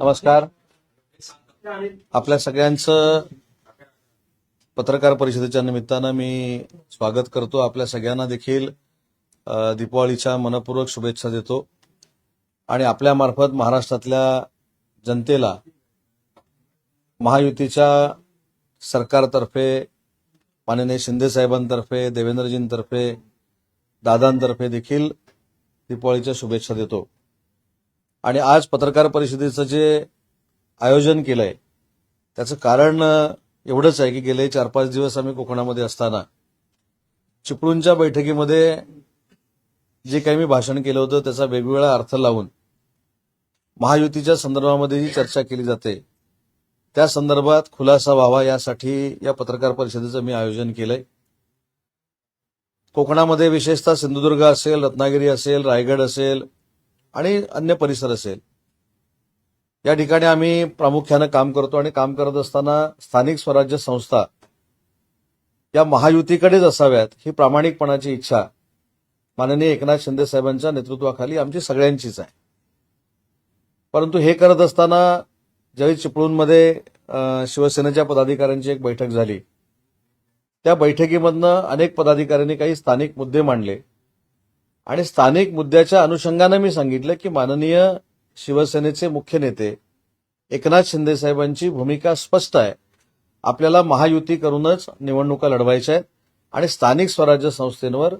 नमस्कार. आपल्या सगळ्यांचं पत्रकार परिषदेच्या निमित्तानं मी स्वागत करतो. आपल्या सगळ्यांना देखील दीपावलीच्या मनपूर्वक शुभेच्छा देतो. आणि आपल्या मार्फत महाराष्ट्रातल्या जनतेला महायुतीच्या सरकारतर्फे माननीय शिंदे साहेबांतर्फे देवेंद्रजींतर्फे दादांतर्फे देखील दीपावळीच्या शुभेच्छा देतो. आणि आज पत्रकार परिषदेचं जे आयोजन केलंय त्याचं कारण एवढंच आहे की गेले चार पाच दिवस आम्ही कोकणामध्ये असताना चिपळूणच्या बैठकीमध्ये जे काही मी भाषण केलं होतं त्याचा वेगवेगळा अर्थ लावून महायुतीच्या संदर्भामध्ये जी चर्चा केली जाते. त्या संदर्भात खुलासा व्हावा यासाठी या पत्रकार परिषदेचं मी आयोजन केलंय. कोकणामध्ये विशेषतः सिंधुदुर्ग असेल रत्नागिरी असेल रायगड असेल आणि अन्य परिसर असेल. या ठिकाणी आम्ही प्रामुख्यानं काम करतो आणि काम करत असताना स्थानिक स्वराज्य संस्था या महायुतीकडेच असाव्यात ही प्रामाणिकपणाची इच्छा माननीय एकनाथ शिंदे साहेबांच्या नेतृत्वाखाली आमची सगळ्यांचीच आहे. परंतु हे करत असताना ज्यावेळी चिपळूणमध्ये शिवसेनेच्या पदाधिकाऱ्यांची एक बैठक झाली. त्या बैठकीमधनं अनेक पदाधिकाऱ्यांनी काही स्थानिक मुद्दे मांडले. आणि स्थानिक मुद्द्याच्या अनुषंगानं मी सांगितलं की माननीय शिवसेनेचे मुख्य नेते एकनाथ शिंदे साहेबांची भूमिका स्पष्ट आहे. आपल्याला महायुती करूनच निवडणुका लढवायच्या आहेत आणि स्थानिक स्वराज्य संस्थेवर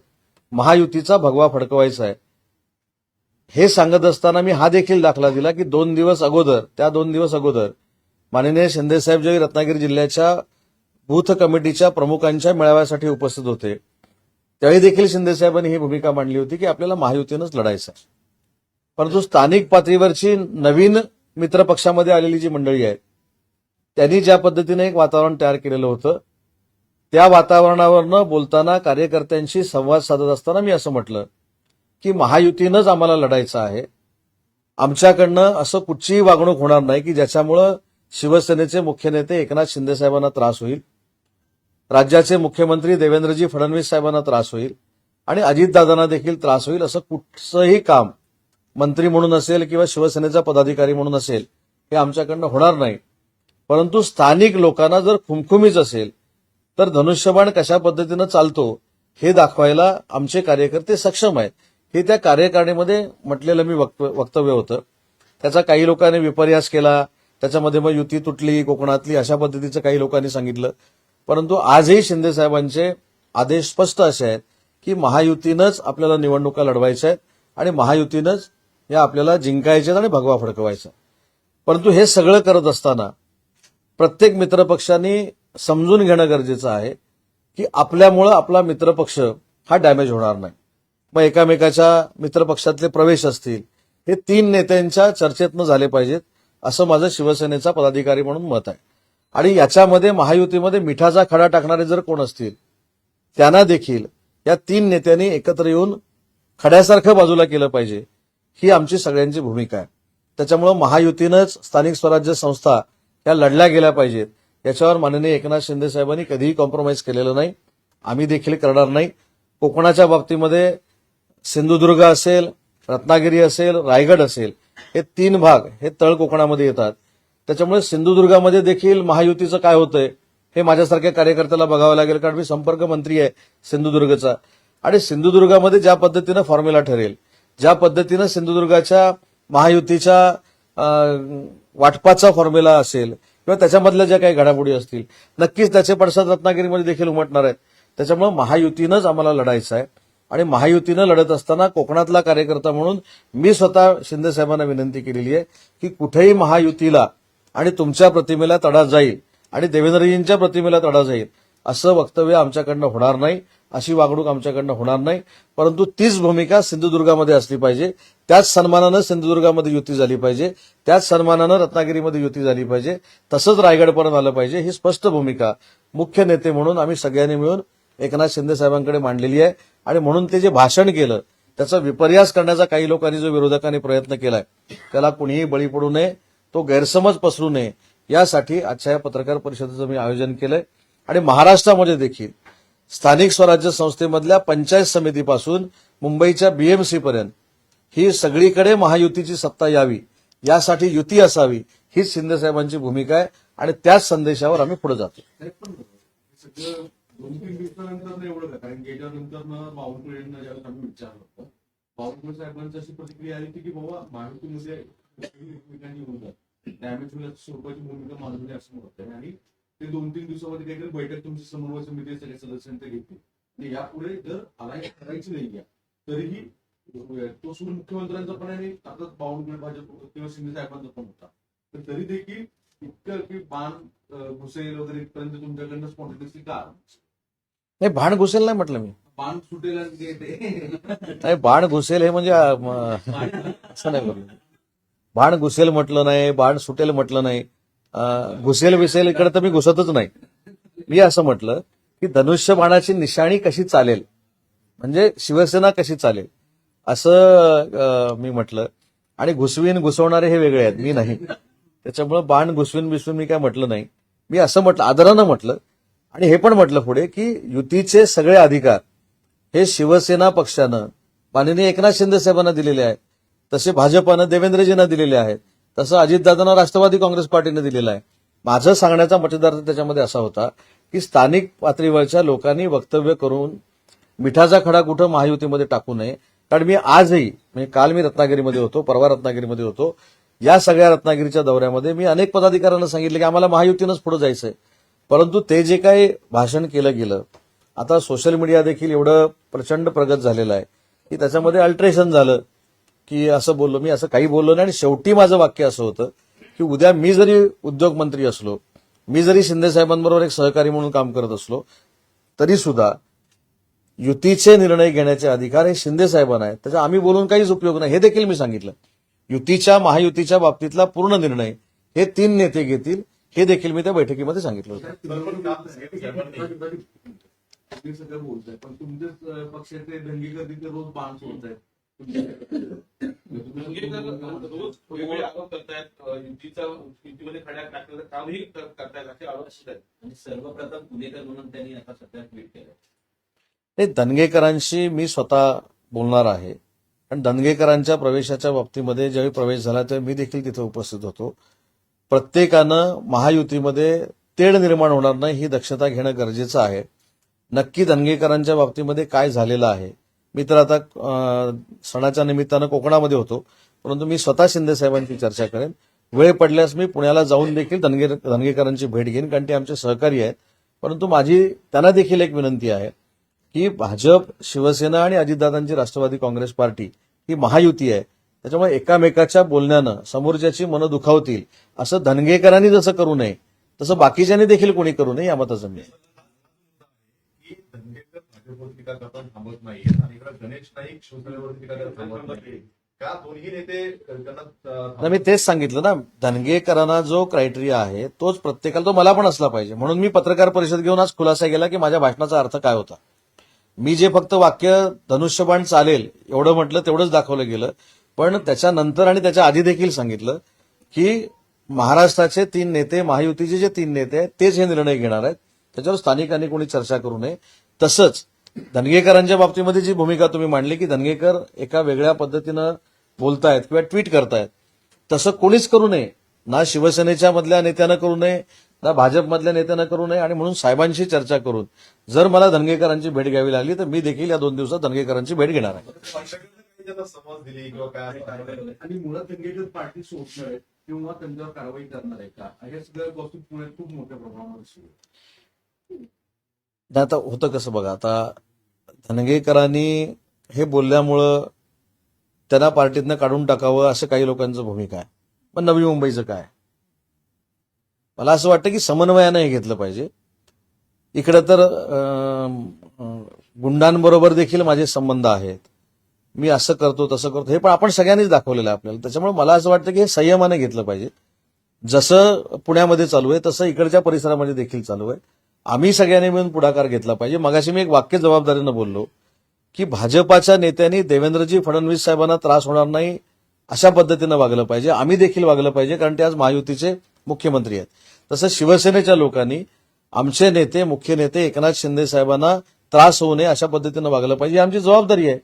महायुतीचा भगवा फडकवायचा आहे. हे सांगत असताना मी हा देखील दाखला दिला की दोन दिवस अगोदर त्या दोन दिवस अगोदर माननीय शिंदेसाहेब जे रत्नागिरी जिल्ह्याच्या बूथ कमिटीच्या प्रमुखांच्या मेळाव्यासाठी उपस्थित होते. त्यावेळी देखील शिंदे साहेबांनी ही भूमिका मांडली होती की आपल्याला महायुतीनंच लढायचं आहे. परंतु स्थानिक पातळीवरची नवीन मित्र पक्षामध्ये आलेली जी मंडळी आहेत त्यांनी ज्या पद्धतीने एक वातावरण तयार केलेलं होतं त्या वातावरणावरनं बोलताना कार्यकर्त्यांशी संवाद साधत असताना मी असं म्हटलं की महायुतीनंच आम्हाला लढायचं आहे. आमच्याकडनं असं कुठचीही वागणूक होणार नाही की ज्याच्यामुळं शिवसेनेचे मुख्य नेते एकनाथ शिंदे साहेबांना त्रास होईल राज्याचे मुख्यमंत्री देवेंद्रजी फडणवीस साहेबांना त्रास होईल आणि अजितदादांना देखील त्रास होईल असं कुठचंही काम मंत्री म्हणून असेल किंवा शिवसेनेचा पदाधिकारी म्हणून असेल हे आमच्याकडनं होणार नाही. परंतु स्थानिक लोकांना जर खुमखुमीच असेल तर धनुष्यबाण कशा पद्धतीनं चालतो हे दाखवायला आमचे कार्यकर्ते सक्षम आहेत. हे त्या कार्यकारिणीमध्ये म्हटलेलं मी वक्तव्य होतं. त्याचा काही लोकांनी विपर्यास केला त्याच्यामध्ये मग युती तुटली कोकणातली अशा पद्धतीचं काही लोकांनी सांगितलं. परंतु आजही शिंदे साहेबांचे आदेश स्पष्ट असे आहेत की महायुतीनंच आपल्याला निवडणुका लढवायच्या आहेत आणि महायुतीनंच या आपल्याला जिंकायच्या आहेत आणि भगवा फडकवायचा आहे. परंतु हे सगळं करत असताना प्रत्येक मित्रपक्षांनी समजून घेणं गरजेचं आहे की आपल्यामुळं आपला मित्रपक्ष हा डॅमेज होणार नाही मग एकामेकाच्या मित्रपक्षातले प्रवेश असतील हे तीन नेत्यांच्या चर्चेतनं झाले पाहिजेत असं माझं शिवसेनेचा पदाधिकारी म्हणून मत आहे आणि याच्यामध्ये महायुतीमध्ये मिठाचा खडा टाकणारे जर कोण असतील त्यांना देखील या तीन नेत्यांनी एकत्र येऊन खड्यासारखं बाजूला केलं पाहिजे ही आमची सगळ्यांची भूमिका आहे. त्याच्यामुळं महायुतीनंच स्थानिक स्वराज्य संस्था या लढल्या गेल्या पाहिजेत. याच्यावर माननीय एकनाथ शिंदे साहेबांनी कधीही कॉम्प्रोमाइज केलेलं नाही. आम्ही देखील करणार नाही. कोकणाच्या बाबतीमध्ये सिंधुदुर्ग असेल रत्नागिरी असेल रायगड असेल हे तीन भाग हे तळ कोकणामध्ये येतात. त्याच्यामुळे सिंधुदुर्गामध्ये देखील महायुतीचं काय होतंय हे माझ्यासारख्या कार्यकर्त्याला बघावं लागेल कारण मी संपर्क मंत्री आहे सिंधुदुर्गचा. आणि सिंधुदुर्गामध्ये ज्या पद्धतीनं फॉर्म्युला ठरेल ज्या पद्धतीनं सिंधुदुर्गाच्या महायुतीच्या वाटपाचा फॉर्म्युला असेल किंवा त्याच्यामधल्या ज्या काही घडामोडी असतील नक्कीच त्याचे पडसाद रत्नागिरीमध्ये देखील उमटणार आहेत. त्याच्यामुळे महायुतीनंच आम्हाला लढायचं आहे. आणि महायुतीनं लढत असताना कोकणातला कार्यकर्ता म्हणून मी स्वतः शिंदे साहेबांना विनंती केलेली आहे की कुठेही महायुतीला आणि तुमच्या प्रतिमेला तडा जाईल आणि देवेंद्रजींच्या प्रतिमेला तडा जाईल. असं वक्तव्य आमच्याकडनं होणार नाही अशी वागणूक आमच्याकडनं होणार नाही. परंतु तीच भूमिका सिंधुदुर्गामध्ये असली पाहिजे. त्याच सन्मानानं सिंधुदुर्गामध्ये युती झाली पाहिजे. त्याच सन्मानानं रत्नागिरीमध्ये युती झाली पाहिजे. तसंच रायगडपर्यंत आलं पाहिजे ही स्पष्ट भूमिका. मुख्य नेते म्हणून आम्ही सगळ्यांनी मिळून एकनाथ शिंदे साहेबांकडे मांडलेली आहे. आणि म्हणून ते जे भाषण केलं त्याचा विपर्यास करण्याचा काही लोकांनी जो विरोधकांनी प्रयत्न केलाय त्याला कुणीही बळी पडू नये. तो गैरसमज पसरू नये यासाठी आजच्या या पत्रकार परिषदेचं मी आयोजन केलंय. आणि महाराष्ट्रामध्ये देखील स्थानिक स्वराज्य संस्थेमधल्या पंचायत समितीपासून मुंबईच्या बीएमसी पर्यंत ही सगळीकडे महायुतीची सत्ता यावी यासाठी युती असावी हीच शिंदेसाहेबांची भूमिका आहे. आणि त्याच संदेशावर आम्ही पुढे जातो दोन तीन दिवसानंतर एवढं कारण गेल्यानंतर बावनकुळेंना ज्यावेळेस आम्ही विचारलं होतं बावनकुळे साहेबांची अशी प्रतिक्रिया आली होती की बाबा महायुतीमध्ये एकमेकांनी होतात डॅमेज होण्याच्या स्वरूपाची भूमिका मांडली असं म्हणत आहे आणि ते दोन तीन दिवसामध्ये काहीतरी बैठक तुमची समन्वय समिती सगळ्या सदस्यांचं घेतली. आणि यापुढे जर अलायन्स करायची नाही आहे तरीही तो सूर मुख्यमंत्र्यांचा पण आहे आणि आता बावनकुळे भाजप किंवा शिंदे साहेबांचा पण होता. तर तरी देखील इतकं की बाण घुसेल वगैरे इथपर्यंत तुमच्याकडनं स्पॉन्टेनियसली का? नाही भाण घुसेल नाही म्हटलं मी. बाण सुटेल नाही बाण घुसेल हे म्हणजे असं नाही बोललो बाण घुसेल म्हटलं नाही बाण सुटेल म्हटलं नाही. घुसेल बिसेल इकडे तर मी घुसतच नाही. मी असं म्हटलं की धनुष्य बाणाची निशाणी कशी चालेल? म्हणजे शिवसेना कशी चालेल? असं मी म्हटलं. आणि घुसवीन घुसवणारे हे वेगळे आहेत मी नाही. त्याच्यामुळं बाण घुसवीन बिसवीन मी काय म्हटलं नाही. मी असं म्हटलं आदरानं म्हटलं. आणि हे पण म्हटलं पुढे की युतीचे सगळे अधिकार हे शिवसेना पक्षानं माननीय एकनाथ शिंदे साहेबांना दिलेले आहेत. तसे भाजपानं देवेंद्रजींना दिलेले आहेत. तसं अजितदादांना राष्ट्रवादी काँग्रेस पार्टीनं दिलेलं आहे. माझं सांगण्याचा मतदार त्याच्यामध्ये असा होता की स्थानिक पातळीवरच्या लोकांनी वक्तव्य करून मिठाचा खडा कुठं महायुतीमध्ये टाकू नये. कारण मी आजही म्हणजे काल मी रत्नागिरीमध्ये होतो परवा रत्नागिरीमध्ये होतो. या सगळ्या रत्नागिरीच्या दौऱ्यामध्ये मी अनेक पदाधिकाऱ्यांना सांगितलं की आम्हाला महायुतीनंच पुढे जायचंय परंतु ते जे काही भाषण केलं गेलं आता सोशल मीडिया देखील एवढं प्रचंड प्रगत झालेलं आहे की त्याच्यामध्ये अल्ट्रेशन झालं. की असं बोललो मी असं काही बोललो नाही आणि शेवटी माझं वाक्य असं होतं की उद्या मी जरी उद्योगमंत्री असलो मी जरी शिंदे साहेबांबरोबर एक सहकारी म्हणून काम करत असलो तरी सुद्धा युतीचे निर्णय घेण्याचे अधिकार हे शिंदे साहेबांना आहेत त्याचा आम्ही बोलून काहीच उपयोग नाही हे देखील मी सांगितलं युतीच्या महायुतीच्या बाबतीतला पूर्ण निर्णय हे तीन नेते घेतील हे देखील मी त्या बैठकीमध्ये सांगितलं होतं रोज वेगवेगळे आरोप करतायत युतीचा युतीमध्ये खड्या टाकण्याचं कामही करतायत असे आरोप आहेत सर्वप्रथम पुणेकर म्हणून त्यांनी आता सध्या ट्विट केलं हे दणगेकरांशी मी स्वतः बोलणार आहे. आणि दणगेकरांच्या प्रवेशाच्या बाबतीमध्ये ज्यावेळी प्रवेश झाला तेव्हा मी देखील तिथे उपस्थित होतो. प्रत्येकानं महायुतीमध्ये तेढ निर्माण होणार नाही ही दक्षता घेणं गरजेचं आहे. नक्की दणगेकरांच्या बाबतीमध्ये काय झालेलं आहे? मी तर आता सणाच्या निमित्तानं कोकणामध्ये होतो. परंतु मी स्वतः शिंदे साहेबांची चर्चा करेन. वेळ पडल्यास मी पुण्याला जाऊन देखील धनगे धनगेकरांची भेट घेईन कारण ते आमचे सहकारी आहेत. परंतु माझी त्यांना देखील एक विनंती आहे की भाजप शिवसेना आणि अजितदादांची राष्ट्रवादी काँग्रेस पार्टी ही महायुती आहे. त्याच्यामुळे एकामेकाच्या बोलण्यानं समोरच्याची मनं दुखावतील. असं धनगेकरांनी जसं करू नये तसं बाकीच्यांनी देखील कोणी करू नये या मताचं मी टीका करताना थांबत नाही आणि इकडे गणेश नाईक शिवसेनेवर टीका करताना थांबत नाही का दोन्ही नेते त्यांना मी तेच सांगितलं ना धनगेकरांना जो क्रायटेरिया आहे तोच प्रत्येकाला तो मला पण असला पाहिजे. म्हणून मी पत्रकार परिषद घेऊन आज खुलासा केला की माझ्या भाषणाचा अर्थ काय होता. मी जे फक्त वाक्य धनुष्यबाण चालेल एवढं म्हटलं तेवढंच दाखवलं गेलं. पण त्याच्यानंतर आणि त्याच्या आधी देखील सांगितलं की महाराष्ट्राचे तीन नेते महायुतीचे जे तीन नेते आहेत तेच हे निर्णय घेणार आहेत. त्याच्यावर स्थानिकांनी कोणी चर्चा करू नये. तसंच धनगेकरांच्या बाबतीमध्ये जी भूमिका तुम्ही मांडली की धनगेकर एका वेगळ्या पद्धतीनं बोलतायत किंवा ट्विट करतायत तसं कोणीच करू नये. ना शिवसेनेच्या मधल्या नेत्यानं करू नये ना भाजपमधल्या नेत्यानं करू नये आणि म्हणून साहेबांशी चर्चा करून जर मला धनगेकरांची भेट घ्यावी लागली तर मी देखील या दोन दिवसात धनगेकरांची भेट घेणार आहे. किंवा त्यांच्यावर कारवाई करणार आहे का? ह्या सगळ्या गोष्टी पुण्यात खूप मोठ्या प्रमाणावर नाही आता होतं कसं बघा आता धनगेकरांनी हे बोलल्यामुळं त्यांना पार्टीतनं काढून टाकावं असं काही लोकांचं भूमिका आहे. पण नवी मुंबईचं काय? मला असं वाटतं की समन्वयानं हे घेतलं पाहिजे. इकडं तर गुंडांबरोबर देखील माझे संबंध आहेत. मी असं करतो तसं करतो. हे पण आपण सगळ्यांनीच दाखवलेलं आहे आपल्याला. त्याच्यामुळे मला असं वाटतं की हे संयमाने घेतलं पाहिजे. जसं पुण्यामध्ये चालू आहे तसं इकडच्या परिसरामध्ये देखील चालू आहे. आम्ही सगळ्यांनी मिळून पुढाकार घेतला पाहिजे. मगाशी मी एक वाक्य जबाबदारीनं बोललो की भाजपाच्या नेत्यांनी देवेंद्रजी फडणवीस साहेबांना त्रास होणार नाही अशा पद्धतीनं वागलं पाहिजे. आम्ही देखील वागलं पाहिजे कारण ते आज महायुतीचे मुख्यमंत्री आहेत. तसं शिवसेनेच्या लोकांनी आमचे नेते मुख्य नेते एकनाथ शिंदे साहेबांना त्रास होऊ नये अशा पद्धतीनं वागलं पाहिजे. आमची जबाबदारी आहे.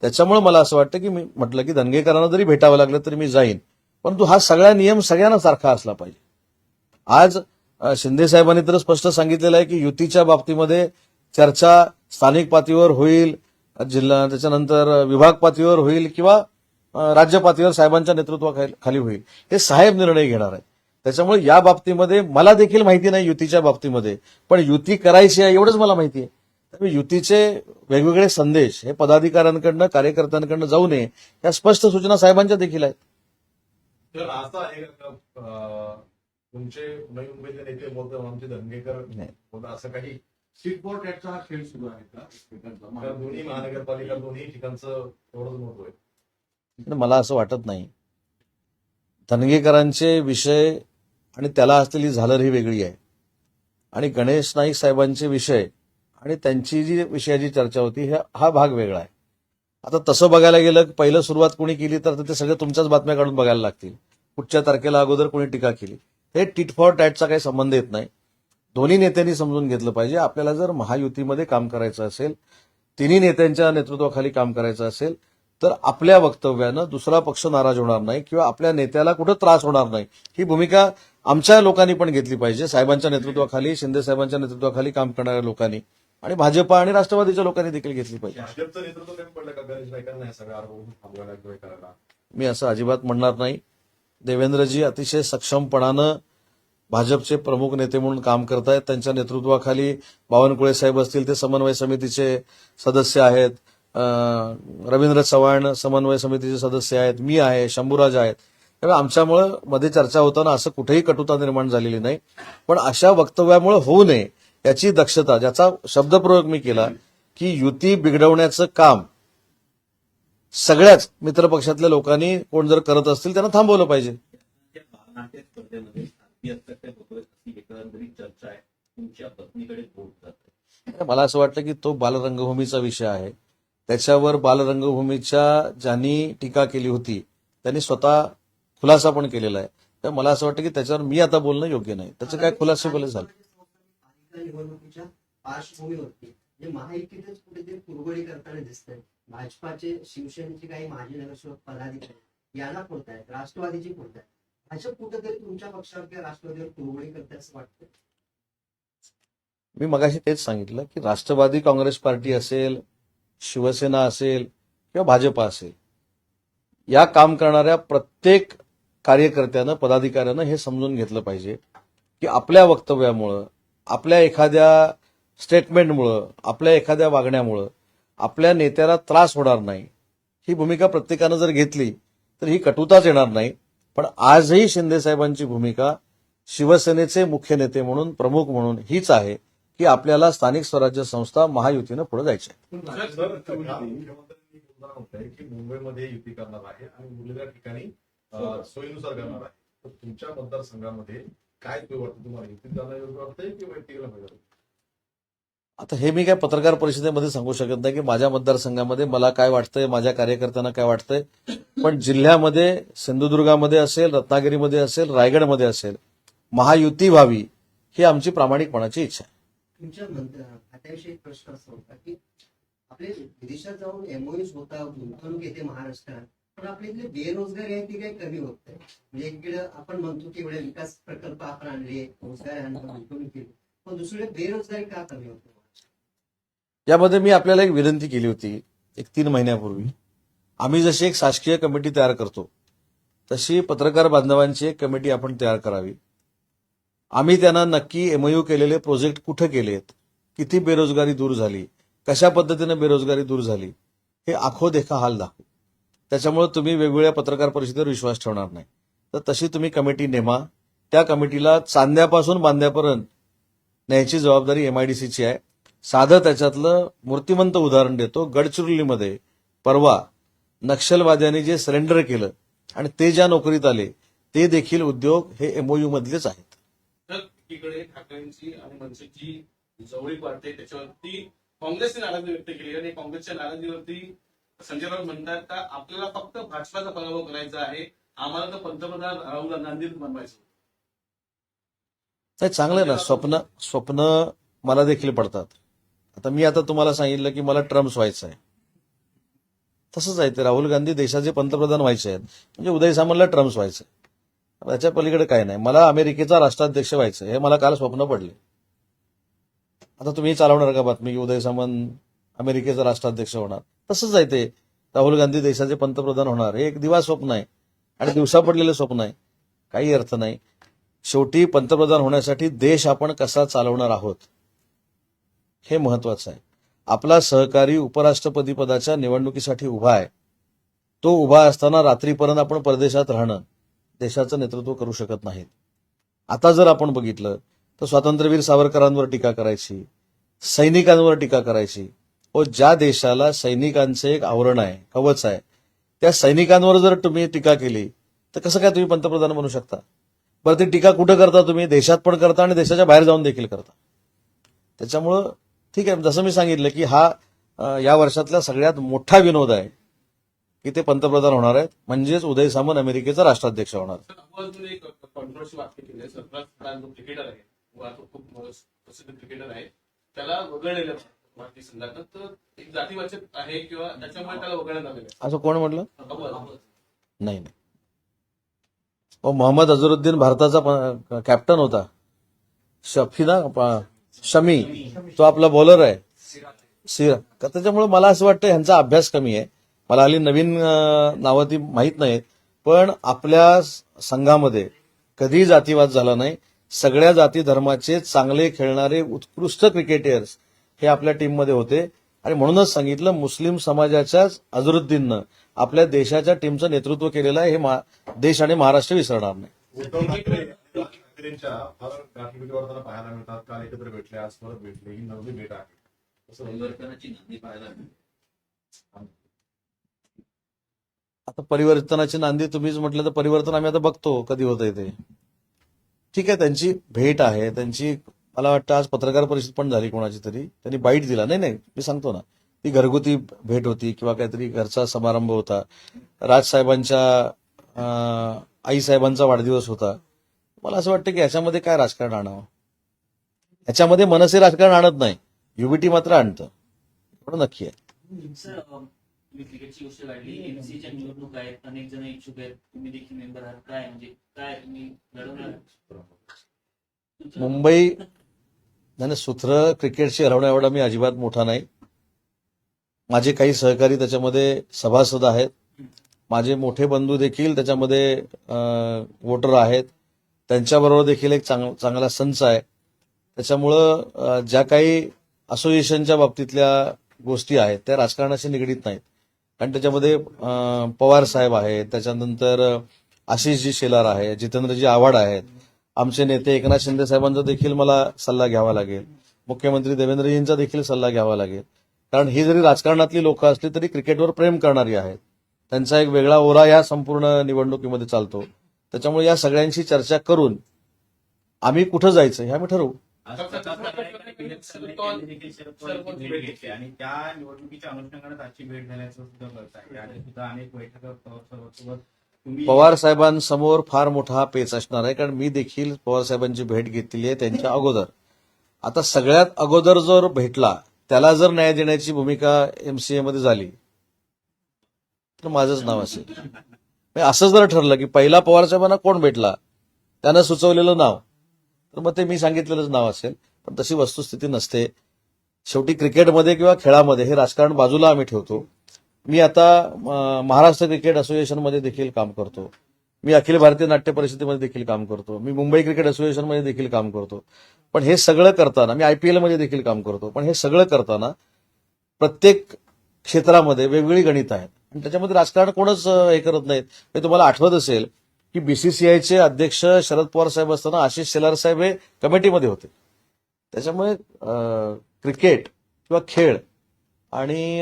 त्याच्यामुळे मला असं वाटतं की मी म्हटलं की धनगेकरांना जरी भेटावं लागलं तरी मी जाईन. परंतु हा सगळा नियम सगळ्यांना सारखा असला पाहिजे. आज शिंदे साहेबांनी तर स्पष्ट सांगितलेलं आहे की युतीच्या बाबतीमध्ये चर्चा स्थानिक पातळीवर होईल जिल्हा त्याच्यानंतर विभाग पातळीवर होईल किंवा राज्य पातळीवर साहेबांच्या नेतृत्वाखाली होईल. हे साहेब निर्णय घेणार आहेत. त्याच्यामुळे या बाबतीमध्ये मला देखील माहिती नाही युतीच्या बाबतीमध्ये पण युती करायची आहे एवढंच मला माहिती आहे. त्यामुळे युतीचे वेगवेगळे संदेश हे पदाधिकाऱ्यांकडनं कार्यकर्त्यांकडनं जाऊ नये या स्पष्ट सूचना साहेबांच्या देखील आहेत. तुमचे नवी मुंबईतले नेते बोलतात आमचे धनगेकर नाही. बोलतात असं काही. सीट फॉर टॅटचा हा खेळ सुरू आहे का? दोन्ही महानगरपालिका दोन्ही ठिकाणचं एवढंच महत्त्व आहे. मला असं वाटत नाही. धनगेकरांचे विषय आणि त्याला असलेली झालर ही वेगळी आहे. आणि गणेश नाईक साहेबांचे विषय आणि त्यांची जी विषयाची चर्चा होती हा हा भाग वेगळा आहे. आता तसं बघायला गेलं की पहिलं सुरुवात कोणी केली तर ते सगळं तुमच्याच बातम्या काढून बघायला लागतील. कुठच्या तारखेला अगोदर कोणी टीका केली. हे टिट फॉर टॅटचा काही संबंध येत नाही. दोन्ही नेत्यांनी समजून घेतलं पाहिजे. आपल्याला जर महायुतीमध्ये काम करायचं असेल तिन्ही नेत्यांच्या नेतृत्वाखाली काम करायचं असेल तर आपल्या वक्तव्यानं दुसरा पक्ष नाराज होणार नाही किंवा आपल्या नेत्याला कुठं त्रास होणार नाही. ही भूमिका आमच्या लोकांनी पण घेतली पाहिजे. साहेबांच्या नेतृत्वाखाली शिंदे साहेबांच्या नेतृत्वाखाली काम करणाऱ्या लोकांनी आणि भाजपा आणि राष्ट्रवादीच्या लोकांनी देखील घेतली पाहिजे. मी असं अजिबात म्हणणार नाही. देवेंद्रजी अतिशय सक्षमपणानं भाजपचे प्रमुख नेते म्हणून काम करतायत. त्यांच्या नेतृत्वाखाली बावनकुळे साहेब असतील ते समन्वय समितीचे सदस्य आहेत. रवींद्र चव्हाण समन्वय समितीचे सदस्य आहेत. मी आहे शंभूराज आहेत. त्यामुळे आमच्यामुळं मध्ये चर्चा होताना असं कुठेही कटुता निर्माण झालेली नाही. पण अशा वक्तव्यामुळे होऊ नये याची दक्षता ज्याचा शब्दप्रयोग मी केला की युती बिघडवण्याचं काम सगळ्याच मित्रपक्षातल्या लोकांनी कोण जर करत असतील त्यांना थांबवलं पाहिजे. मला असं वाटतं की तो बालरंगभूमीचा विषय आहे. त्याच्यावर बालरंगभूमीच्या ज्यांनी टीका केली होती त्यांनी स्वतः खुलासा पण केलेला आहे. तर मला असं वाटतं की त्याच्यावर मी आता बोलणं योग्य नाही. त्याचं काय खुलासे बोल झालं? निवडणुकीच्या पार्श्वभूमीवरती महायुतीतच कुठेतरी पुरवणी करताना दिसतंय भाजपाचे शिवसेनेचे काही माजी नगरसेवक पदाधिकारी यांना आहेत? राष्ट्रवादीची आहेत? भाजप कुठेतरी तुमच्या पक्षावर किंवा राष्ट्रवादीवर कुरगोडी करते असं वाटतं मी मगाशी तेच सांगितलं की राष्ट्रवादी काँग्रेस पार्टी असेल शिवसेना असेल किंवा भाजपा असेल या काम करणाऱ्या प्रत्येक कार्यकर्त्यानं पदाधिकाऱ्यानं हे समजून घेतलं पाहिजे की आपल्या वक्तव्यामुळं आपल्या एखाद्या स्टेटमेंटमुळं आपल्या एखाद्या वागण्यामुळं आपल्या नेत्याला त्रास होणार नाही. ही भूमिका प्रत्येकानं जर घेतली तर ही कटुताच येणार नाही. पण आजही शिंदेसाहेबांची भूमिका शिवसेनेचे मुख्य नेते म्हणून प्रमुख म्हणून हीच आहे की आपल्याला स्थानिक स्वराज्य संस्था महायुतीनं पुढे जायचं आहे मुंबईमध्ये युती करणार आहे आणि उरलेल्या ठिकाणी सोयीनुसार करणार आहे. तर तुमच्या मतदारसंघामध्ये काय तुम्हाला युतीत जाणं योग्य वाटतंय की वैयक्तिकला पाहिजे आता हे मी काय पत्रकार परिषदेमध्ये सांगू शकत नाही की माझ्या मतदारसंघामध्ये मला काय वाटतंय माझ्या कार्यकर्त्यांना काय वाटतंय. पण जिल्ह्यामध्ये सिंधुदुर्गामध्ये असेल रत्नागिरीमध्ये असेल रायगडमध्ये असेल महायुती व्हावी ही आमची प्रामाणिकपणाची इच्छा आहे. तुमच्या एक प्रश्न असा होता की आपले विदेशात जाऊन एमओएस होता गुंतवणूक येते महाराष्ट्रात पण आपल्या इथले बेरोजगारी आहे ती काही कमी होत नाही. म्हणजे एकीकडे आपण म्हणतो की एवढे विकास प्रकल्प आपण आणले रोजगार आणला गुंतवणूक केली पण दुसरीकडे बेरोजगारी का कमी होते यामध्ये मी आपल्याला एक विनंती केली होती एक तीन महिन्यापूर्वी. आम्ही जशी एक शासकीय कमिटी तयार करतो तशी पत्रकार बांधवांची एक कमिटी आपण तयार करावी. आम्ही त्यांना नक्की एमओयू केलेले प्रोजेक्ट कुठे केलेत किती बेरोजगारी दूर झाली कशा पद्धतीने बेरोजगारी दूर झाली हे आखो देखा हाल दाखवू. त्याच्यामुळे तुम्ही वेगवेगळ्या पत्रकार परिषदेवर विश्वास ठेवणार नाही. तर तशी तुम्ही कमिटी नेमा. त्या कमिटीला चांद्यापासून बांध्यापर्यंत न्यायची जबाबदारी एमआयडीसीची आहे. साधं त्याच्यातलं मूर्तिमंत उदाहरण देतो. गडचिरोलीमध्ये परवा नक्षलवाद्यांनी जे सरेंडर केलं आणि ते ज्या नोकरीत आले ते देखील उद्योग हे एमओयू मधलेच आहेत. ठाकरेंची आणि मनसेची जवळीक वाढते त्याच्यावरती काँग्रेसने नाराजी व्यक्त केली आणि काँग्रेसच्या नाराजीवरती संजय राऊत म्हणतात का आपल्याला फक्त भाजपाचा पराभव करायचा आहे? आम्हाला तर पंतप्रधान राहुल गांधी बनवायचं नाही चांगलं ना. स्वप्न स्वप्न मला देखील पडतात. आता मी आता तुम्हाला सांगितलं की मला ट्रम्प्स व्हायचं आहे. तसंच आहे ते. राहुल गांधी देशाचे पंतप्रधान व्हायचे आहेत. म्हणजे उदय सामंतला ट्रम्प्स व्हायचं आहे. त्याच्या पलीकडे काय नाही. मला अमेरिकेचा राष्ट्राध्यक्ष व्हायचं हे मला काल स्वप्न पडले. आता तुम्ही चालवणार का बातमी की उदय सामंत अमेरिकेचा राष्ट्राध्यक्ष होणार? तसंच आहे ते. राहुल गांधी देशाचे पंतप्रधान होणार. हे एक दिवा स्वप्न आहे. आणि दिवसा पडलेलं स्वप्न आहे. काही अर्थ नाही. शेवटी पंतप्रधान होण्यासाठी देश आपण कसा चालवणार आहोत? हे महत्वाचं आहे. आपला सहकारी उपराष्ट्रपती पदाच्या निवडणुकीसाठी उभा आहे. तो उभा असताना रात्रीपर्यंत आपण परदेशात राहणं देशाचं नेतृत्व करू शकत नाहीत. आता जर आपण बघितलं तर स्वातंत्र्यवीर सावरकरांवर टीका करायची सैनिकांवर टीका करायची. व ज्या देशाला सैनिकांचे एक आवरण आहे कवच आहे त्या सैनिकांवर जर तुम्ही टीका केली तर कसं काय तुम्ही पंतप्रधान बनू शकता? बरं ती टीका कुठं करता तुम्ही? देशात पण करता आणि देशाच्या बाहेर जाऊन देखील करता. त्याच्यामुळं ठीक आहे जसं मी सांगितलं की हा या वर्षातला सगळ्यात मोठा विनोद आहे की ते पंतप्रधान होणार आहेत. म्हणजेच उदय सामंत अमेरिकेचा राष्ट्राध्यक्ष होणार. असं कोण म्हटलं. नाही नाही. मोहम्मद अझरुद्दीन भारताचा कॅप्टन होता. शफी ना प- शमी तो आपला बॉलर आहे. सिरा. त्याच्यामुळे मला असं वाटतं ह्यांचा अभ्यास कमी आहे. मला हल्ली नवीन नावं ती माहीत नाहीत. पण आपल्या संघामध्ये कधी जातीवाद झाला नाही. सगळ्या जाती धर्माचे चांगले खेळणारे उत्कृष्ट क्रिकेटर्स हे आपल्या टीममध्ये होते. आणि म्हणूनच सांगितलं मुस्लिम समाजाच्याच अझरुद्दीननं आपल्या देशाच्या टीमचं नेतृत्व केलेलं आहे हे देश आणि महाराष्ट्र विसरणार नाही. ठाकरेंच्या फार गाठीभेटी वाढताना पाहायला मिळतात. काल एकत्र भेटले आज परत भेटले ही नववी भेट आहे. आता परिवर्तनाची नांदी तुम्हीच म्हटलं तर परिवर्तन आम्ही आता बघतो कधी होतंय ते. ठीक आहे त्यांची भेट आहे. त्यांची मला वाटतं आज पत्रकार परिषद पण झाली कोणाची तरी. त्यांनी बाईट दिला. नाही नाही मी सांगतो ना. ती घरगुती भेट होती किंवा काहीतरी घरचा समारंभ होता. राजसाहेबांच्या अं, आईसाहेबांचा वाढदिवस होता. मला असं वाटतं की याच्यामध्ये काय राजकारण आणावं? याच्यामध्ये मनसे राजकारण आणत नाही. युबीटी मात्र आणतं. एवढं नक्की आहे. सर अं, तुम्ही क्रिकेटची गोष्ट काढली. एमसीच्या निवडणूक आहेत. अनेक जण इच्छुक आहेत. तुम्ही देखील मेंबर आहात. काय म्हणजे काय तुम्ही लढवणार मुंबई नाही नाही, सूत्र क्रिकेटशी हरवण्या एवढा मी अजिबात मोठा नाही. माझे काही सहकारी त्याच्यामध्ये सभासद आहेत. माझे मोठे बंधू देखील त्याच्यामध्ये वोटर आहेत. त्यांच्याबरोबर देखील एक चांग चांगला संच आहे. त्याच्यामुळं ज्या काही असोसिएशनच्या बाबतीतल्या गोष्टी आहेत त्या राजकारणाशी निगडीत नाहीत. कारण त्याच्यामध्ये पवार साहेब आहेत त्याच्यानंतर आशिषजी शेलार आहे जितेंद्रजी आव्हाड आहेत. आमचे नेते एकनाथ शिंदे साहेबांचा देखील मला सल्ला घ्यावा लागेल. मुख्यमंत्री देवेंद्रजींचा देखील सल्ला घ्यावा लागेल. कारण ही जरी राजकारणातली लोक असली तरी क्रिकेटवर प्रेम करणारी आहेत. त्यांचा एक वेगळा ओरा या संपूर्ण निवडणुकीमध्ये चालतो. त्याच्यामुळे या सगळ्यांशी चर्चा करून आम्ही कुठं जायचं हे आम्ही ठरवू. आज प्रकाश आंबेडकर यांनी देखील शरद पवारांची भेट घेतली आणि त्या निवडणुकीच्या अनुषंगाने आजची भेट झाल्याचं सुद्धा कळत आहे. आणि सुद्धा अनेक बैठका पवार सोबत तुम्ही पवार साहेबांसमोर फार मोठा पेच असणार आहे कारण मी देखील पवार साहेबांची भेट घेतलेली आहे त्यांच्या अगोदर. आता सगळ्यात अगोदर जर भेटला त्याला जर न्याय देण्याची भूमिका एमसीए मध्ये झाली तर माझंच नाव असेल. म्हणजे असं जर ठरलं की पहिला पवारसाहेबांना कोण भेटला? त्यानं सुचवलेलं नाव. तर मग ते मी सांगितलेलंच नाव असेल. पण तशी वस्तुस्थिती नसते. शेवटी क्रिकेटमध्ये किंवा खेळामध्ये हे राजकारण बाजूला आम्ही ठेवतो. मी आता महाराष्ट्र क्रिकेट असोसिएशनमध्ये देखील काम करतो. मी अखिल भारतीय नाट्य परिषदेमध्ये देखील काम करतो. मी मुंबई क्रिकेट असोसिएशनमध्ये देखील काम करतो. पण हे सगळं करताना मी आय पी एलमध्ये देखील काम करतो. पण हे सगळं करताना प्रत्येक क्षेत्रामध्ये वेगवेगळी गणित आहेत. आणि त्याच्यामध्ये राजकारण कोणच हे करत नाहीत. म्हणजे तुम्हाला आठवत असेल की बीसीसीआयचे अध्यक्ष शरद पवार साहेब असताना आशिष शेलार साहेब हे कमिटीमध्ये होते. त्याच्यामुळे क्रिकेट किंवा खेळ आणि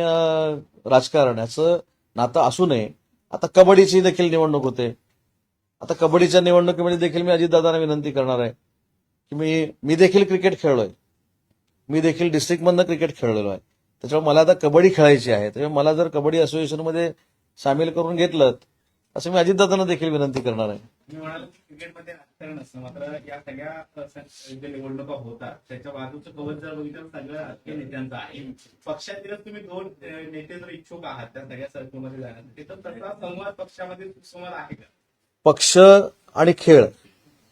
राजकारण याचं नातं असू नये. आता कबड्डीची देखील निवडणूक होते. आता कबड्डीच्या निवडणुकीमध्ये देखील मी अजितदादांना विनंती करणार आहे की मी मी देखील क्रिकेट खेळलोय. मी देखील डिस्ट्रिक्टमधनं क्रिकेट खेळलेलो आहे. त्याच्यामुळे मला आता कबड्डी खेळायची आहे. त्याच्यामुळे मला जर कबड्डी असोसिएशनमध्ये सामील करून घेतलं असं मी अजितदादांना देखील विनंती करणार आहे. तुम्ही म्हणाल की क्रिकेटमध्ये राजकारण असतं मात्र या सगळ्या अ, स- ज्या निवडणुका होतात. त्याच्या बाजूचं कवच जर बघितलं तर सगळ्या राजकीय नेत्यांचं आहे. पक्षातीलच तुम्ही दोन अ, नेते जर इच्छुक आहात त्या सगळ्या सर्कलमध्ये जाण्यासाठी तर तसा संवाद पक्षामध्ये तुम्हाला आहे का? पक्ष आणि खेळ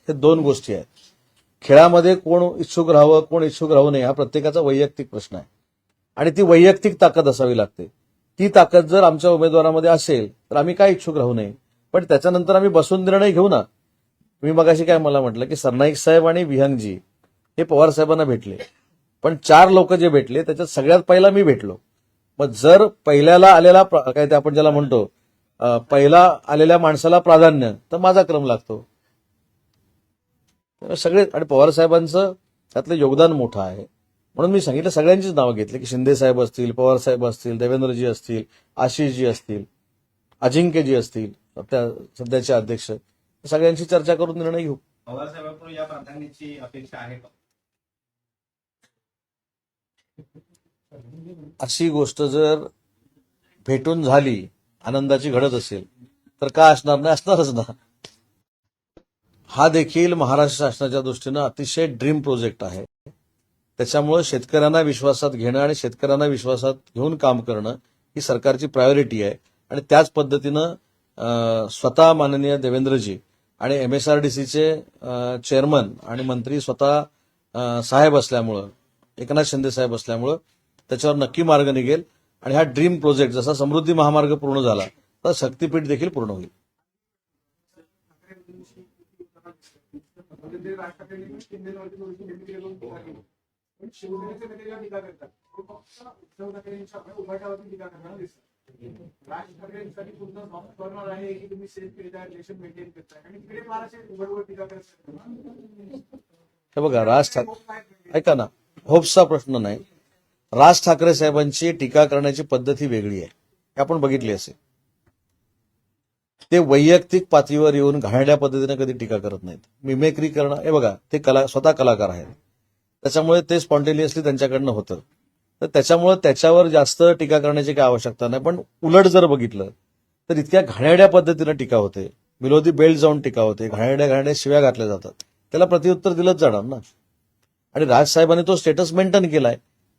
हे दोन गोष्टी आहेत. खेळामध्ये कोण इच्छुक राहावं कोण इच्छुक राहू नये हा प्रत्येकाचा वैयक्तिक प्रश्न आहे. आणि ती वैयक्तिक ताकद असावी लागते. ती ताकद जर आमच्या उमेदवारामध्ये असेल तर आम्ही काय इच्छुक राहू नये? पण त्याच्यानंतर आम्ही बसून निर्णय घेऊ ना? मी मगाशी काय मला म्हटलं की सरनाईक साहेब आणि विहंगजी हे पवार साहेबांना भेटले. पण चार लोक जे भेटले त्याच्यात सगळ्यात पहिला मी भेटलो. मग जर पहिल्याला आलेला काय ते आपण ज्याला म्हणतो पहिला आलेल्या माणसाला प्राधान्य तर माझा क्रम लागतो. सगळे आणि पवार साहेबांचं त्यातलं योगदान मोठं आहे. म्हणून मी सांगितलं सगळ्यांचीच नावं घेतली की शिंदे साहेब असतील पवार साहेब असतील देवेंद्रजी असतील आशिषजी असतील अजिंक्यजी असतील त्या सध्याचे अध्यक्ष सगळ्यांची चर्चा करून निर्णय घेऊ. पवार साहेबांकडून या प्राधान्याची अपेक्षा आहे का? अशी गोष्ट जर भेटून झाली आनंदाची घडत असेल तर का असणार नाही? असणारच ना. हा देखील महाराष्ट्र शासनाच्या दृष्टीनं अतिशय ड्रीम प्रोजेक्ट आहे. त्याच्यामुळे शेतकऱ्यांना विश्वासात घेणं आणि शेतकऱ्यांना विश्वासात घेऊन काम करणं ही सरकारची प्रायोरिटी आहे. आणि त्याच पद्धतीनं स्वतः माननीय देवेंद्रजी आणि एमएसआरडीसीचे चेअरमन आणि मंत्री स्वतः साहेब असल्यामुळं एकनाथ शिंदे साहेब असल्यामुळं त्याच्यावर नक्की मार्ग निघेल. आणि हा ड्रीम प्रोजेक्ट जसा समृद्धी महामार्ग पूर्ण झाला तर शक्तीपीठ देखील पूर्ण होईल. म्हणजे शिवसेनेचे नेते या टीका करतात ते फक्त उद्धव ठाकरेंच्या आपल्या उभाट्यावरती टीका करताना दिसतात राज ठाकरेंसाठी पूर्ण सॉफ्ट कॉर्नर आहे की तुम्ही सेफ केलं रिलेशन मेंटेन करताय आणि तिकडे महाराष्ट्र उघडवर टीका करत हे बघा राज ठाकरे ऐका ना होप्सचा प्रश्न नाही. राज ठाकरे साहेबांची टीका करण्याची पद्धत ही वेगळी आहे. हे आपण बघितली असेल. ते वैयक्तिक पातळीवर येऊन घाणेरड्या पद्धतीने कधी टीका करत नाहीत. मिमेक्री करणं हे बघा ते कला स्वतः कलाकार आहेत. त्याच्यामुळे ते स्पॉन्टेनियसली त्यांच्याकडनं होतं. तर त्याच्यामुळे त्याच्यावर जास्त टीका करण्याची काही आवश्यकता नाही. पण उलट जर बघितलं तर इतक्या घाण्याड्या पद्धतीनं टीका होते. विरोधी बेल्ट जाऊन टीका होते. घाणेरड्या घाण्या शिव्या घातल्या जातात. त्याला प्रतिउत्तर दिलंच जाणार ना. आणि राजसाहेबांनी तो स्टेटस मेंटेन केलाय.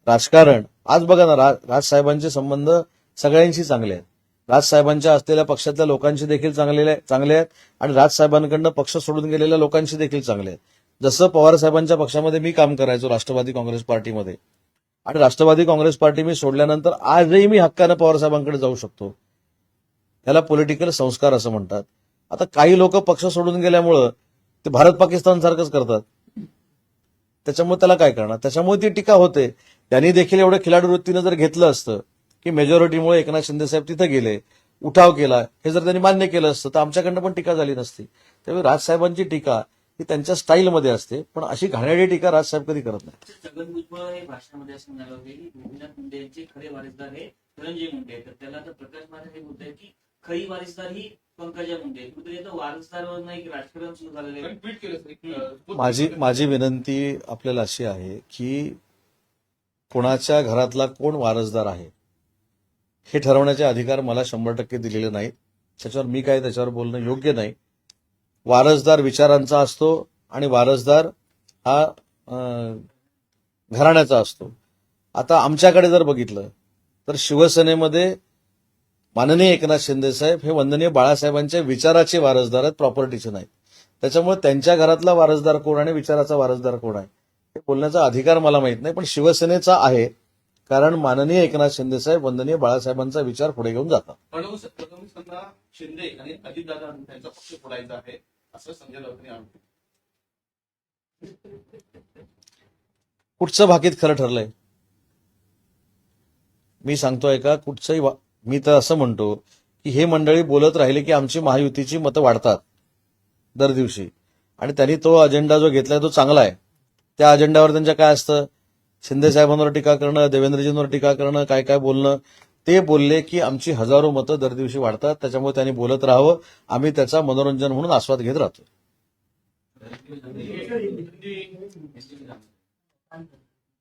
राजकारण आज बघा ना राज राजसाहेबांचे संबंध सगळ्यांशी चांगले आहेत. राजसाहेबांच्या असलेल्या पक्षातल्या लोकांशी देखील चांगले चांगले आहेत. आणि राजसाहेबांकडनं पक्ष सोडून गेलेल्या लोकांशी देखील चांगले आहेत. जसं पवार साहेबांच्या पक्षामध्ये मी काम करायचो राष्ट्रवादी काँग्रेस पार्टीमध्ये आणि राष्ट्रवादी काँग्रेस पार्टी मी सोडल्यानंतर आजही मी हक्कानं पवार साहेबांकडे जाऊ शकतो. याला पॉलिटिकल संस्कार असं म्हणतात. आता काही लोक पक्ष सोडून गेल्यामुळं ते भारत पाकिस्तान सारखंच करतात. त्याच्यामुळे त्याला काय करणार? त्याच्यामुळे ती टीका होते. त्यांनी देखील एवढं खिलाडू वृत्तीनं जर घेतलं असतं की मेजॉरिटीमुळे एकनाथ शिंदे साहेब तिथे गेले उठाव केला हे जर त्यांनी मान्य केलं असतं तर आमच्याकडनं पण टीका झाली नसती. त्यामुळे राजसाहेबांची टीका ही त्यांच्या स्टाईलमध्ये असते पण अशी घाणेरडी टीका राजसाहेब कधी करत नाही छगन भुजबळ हे भाषणामध्ये असं म्हणाले होते की गोपीनाथ मुंडे यांचे खरे वारसदार हे धनंजय मुंडे आहेत. तर त्याला आता प्रकाश महाराज हे बोलत की खरी वारसदार ही पंकजा मुंडे आता वारसदारवर नाही राजकारण सुरू झालेलं आहे. माझी माझी विनंती आपल्याला अशी आहे की कोणाच्या घरातला कोण वारसदार आहे हे ठरवण्याचे अधिकार मला शंभर टक्के दिलेले नाहीत. त्याच्यावर मी काय त्याच्यावर बोलणं योग्य नाही. वारसदार विचारांचा असतो आणि वारसदार हा घराण्याचा असतो. आता आमच्याकडे जर बघितलं तर शिवसेनेमध्ये माननीय एकनाथ शिंदे साहेब हे वंदनीय बाळासाहेबांच्या विचाराचे वारसदार आहेत प्रॉपर्टीचे नाहीत. त्याच्यामुळे त्यांच्या घरातला वारसदार कोण आणि विचाराचा वारसदार कोण आहे हे बोलण्याचा अधिकार मला माहीत नाही पण शिवसेनेचा आहे कारण माननीय एकनाथ शिंदे साहेब वंदनीय बाळासाहेबांचा विचार पुढे घेऊन जातात. शिंदे आणि अजितदादा यांचा पक्ष फोडायचा आहे. असं संजय कुठचं भाकीत खरं ठरलंय? मी सांगतोय का कुठचंही मी तर असं म्हणतो की हे मंडळी बोलत राहिले की आमची महायुतीची मतं वाढतात दर दिवशी. आणि त्यांनी तो अजेंडा जो घेतलाय तो चांगला आहे. त्या अजेंड्यावर त्यांच्या काय असतं? शिंदे साहेबांवर टीका करणं देवेंद्रजींवर टीका करणं काय काय बोलणं ते बोलले की आमची हजारो मतं दर दिवशी वाढतात त्याच्यामुळे त्यांनी बोलत राहावं. आम्ही त्याचा मनोरंजन म्हणून आस्वाद घेत राहतो.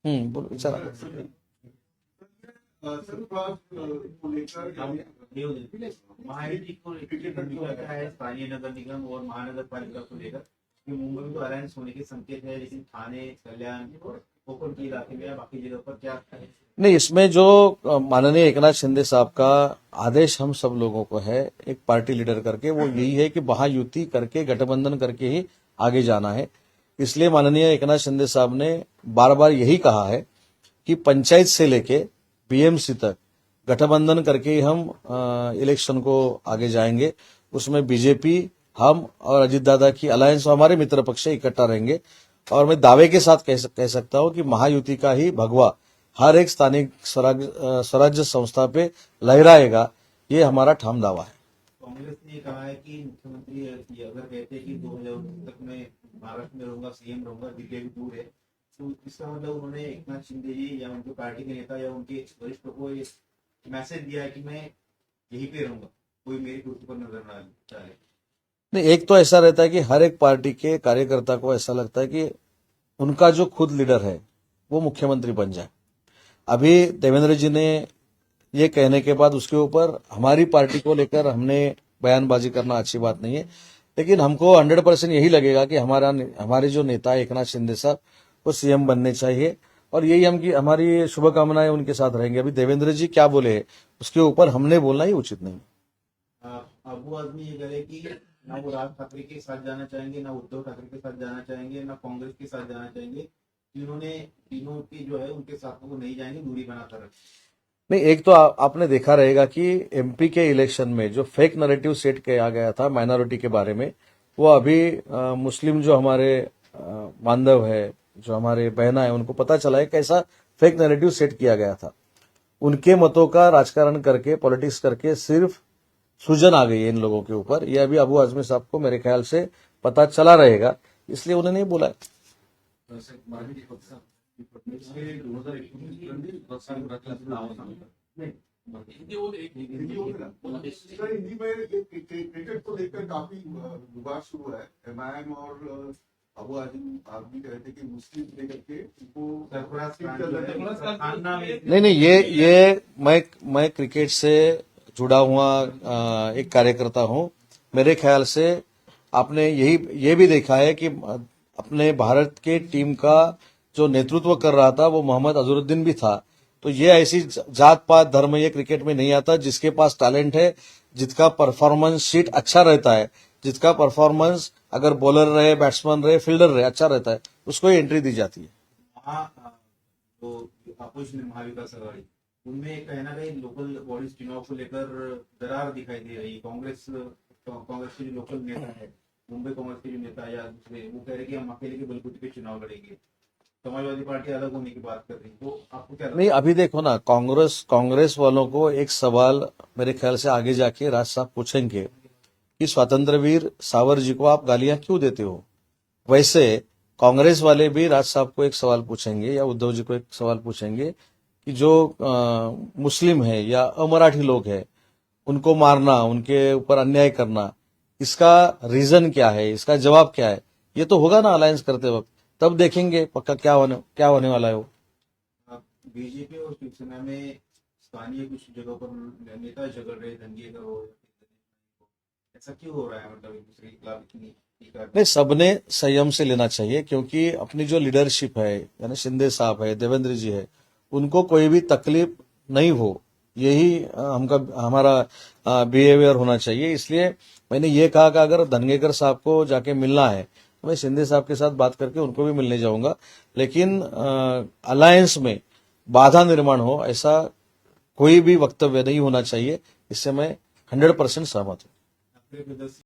बोल विचारा. स्थानीय नगर निगम और महानगर पालिका को लेकर मुंबई में तो अलायंस होने के संकेत है लेकिन थाने कल्याण नहीं, इसमें जो माननीय एकनाथ शिंदे साहब का आदेश हम सब लोगों को है, एक पार्टी लीडर करके, वो यही है कि महायुति करके, गठबंधन करके ही आगे जाना है। इसलिए माननीय एकनाथ शिंदे साहब ने बार बार यही कहा है कि पंचायत से लेके बीएमसी तक गठबंधन करके ही हम इलेक्शन को आगे जाएँगे। उसमें बीजेपी, हम और अजित दादा की अलायंस हमारे मित्र पक्ष इकट्ठा रहेंगे। और मैं दावे के साथ कह, कह सकता हूँ कि महायुति का ही भगवा हर एक स्थानिक स्वराज स्वराज्य संस्था पे लहराएगा ये हमारा ठाम दावा है। कांग्रेस ने कहा है कि मुख्यमंत्री अगर कहते कि दो हज़ार तक मैं महाराष्ट्र में रहूँगा सीएम रहूँगा दिल्ली भी दूर है तो इसका मतलब उन्होंने एकनाथ शिंदे जी या उनके पार्टी के नेता या उनके वरिष्ठ को मैसेज दिया है कि मैं यहीं पे रहूँगा कोई मेरी कुर्सी पर नज़र ना चाहे नहीं, एक तो ऐसा रहता है कि हर एक पार्टी के कार्यकर्ता को ऐसा लगता है कि उनका जो खुद लीडर है, वो मुख्यमंत्री बन जाए। अभी देवेंद्र जी ने ये कहने के बाद उसके ऊपर हमारी पार्टी को लेकर हमने बयानबाजी करना अच्छी बात नहीं है, लेकिन हमको हंड्रेड परसेंट यही लगेगा कि हमारा हमारे जो नेता है, एकनाथ शिंदे साहब, वो सीएम बनने चाहिए। और यही हम की, हमारी शुभकामनाएँ उनके साथ रहेंगे। अभी देवेंद्र जी क्या बोले, उसके ऊपर हमने बोलना ही उचित नहीं। आदमी ये करे कि ना वो राज ठाकरे के साथ जाना चाहेंगे ना उद्धव ठाकरे के साथ जाना चाहेंगे ना कांग्रेस के साथ जाना चाहेंगे इन्होंने तीनों की जो है उनके साथ वो नहीं जाएँगे दूरी बनाकर नहीं एक तो आ, आपने देखा रहेगा कि एमपी के इलेक्शन में जो फेक नरेटिव सेट किया गया था माइनॉरिटी के बारे में वो अभी अ, मुस्लिम जो हमारे बांधव है जो हमारे बहना है उनको पता चला है कैसा फेक नैरेटिव सेट किया गया था। उनके मतों का राजकारण करके पॉलिटिक्स करके सिर्फ़ सूजन आ गई है इन लोगों के ऊपर ये अभी अबू आजमी साहब को मेरे ख्याल से पता चला रहेगा इसलिए उन्होंने नहीं बोला है माजी फडणवीसचे दोन हजार एकोणीस पर्यंत संघातलं नाव सांगतात हिंदी बोल एक हिंदी होगी ना? सर, हिंदी में क्रि- क्रि- क्रिकेट को लेकर काफी अ, विवाद शुरू है एमआईएम और अ, अबू आदमी आदमी कहते हैं कि मुस्लिम लेकर के उनको सरफराज खान चल जो रहे है, हैं। खान नाम है। नहीं नहीं ये ये मैं मैं क्रिकेट से जुड़ा हुआ एक कार्यकर्ता हूँ। मेरे ख्याल से आपने यही, ये भी देखा है कि अपने भारत के टीम का जो नेतृत्व कर रहा था वो मोहम्मद अजहरुद्दीन भी था। तो ये ऐसी जात पात धर्म ये क्रिकेट में नहीं आता जिसके पास टैलेंट है, जिसका परफॉर्मेंस शीट अच्छा रहता है, जिसका परफॉर्मेंस अगर बॉलर रहे, बैट्समैन रहे, फील्डर रहे अच्छा रहता है, उसको ही एंट्री दी जाती है। उनमें कहीं ना कहीं लोकल बॉडीज चुनाव को लेकर दरार दिखाई दे रही है। कांग्रेस कांग्रेस के जो लोकल नेता है, मुंबई कांग्रेस के जो नेता या दूसरे, वो कह रहे कि हम अकेले के बलबूते पे चुनाव लड़ेंगे। समाजवादी पार्टी अलग होने की बात कर रही है। तो आपको क्या नहीं, अभी देखो ना, कांग्रेस कांग्रेस वालों को एक सवाल मेरे ख्याल से आगे जाके राज साहब पूछेंगे कि सावर जी को आप गालियाँ क्यों देते हो? वैसे कांग्रेस वाले भी राज साहब को एक सवाल पूछेंगे या उद्धव जी को एक सवाल पूछेंगे कि जो अ, मुस्लिम है या अमराठी लोग हैं उनको मारना उनके ऊपर अन्याय करना इसका रीजन क्या है इसका जवाब क्या है ये तो होगा ना अलायंस करते वक्त। तब देखेंगे पक्का क्या होने क्या होने वाला है वो। बीजेपी और शिवसेना में स्थानीय कुछ जगहों पर नेता झगड़ रहे दंगेकर हो ऐसा क्यों हो रहा है? मतलब एक दूसरे के खिलाफ इतनी नहीं सबने संयम से लेना चाहिए क्योंकि अपनी जो लीडरशिप है यानी शिंदे साहब है देवेंद्र जी है उनको कोई भी तकलीफ़ नहीं हो, यही हमका, हमारा बिहेवियर होना चाहिए। इसलिए मैंने ये कहा कि अगर धनगेकर साहब को जाके मिलना है तो मैं शिंदे साहब के साथ बात करके उनको भी मिलने जाऊँगा। लेकिन अलायंस में बाधा निर्माण हो, ऐसा कोई भी वक्तव्य नहीं होना चाहिए। इससे मैं हंड्रेड परसेंट सहमत हूँ।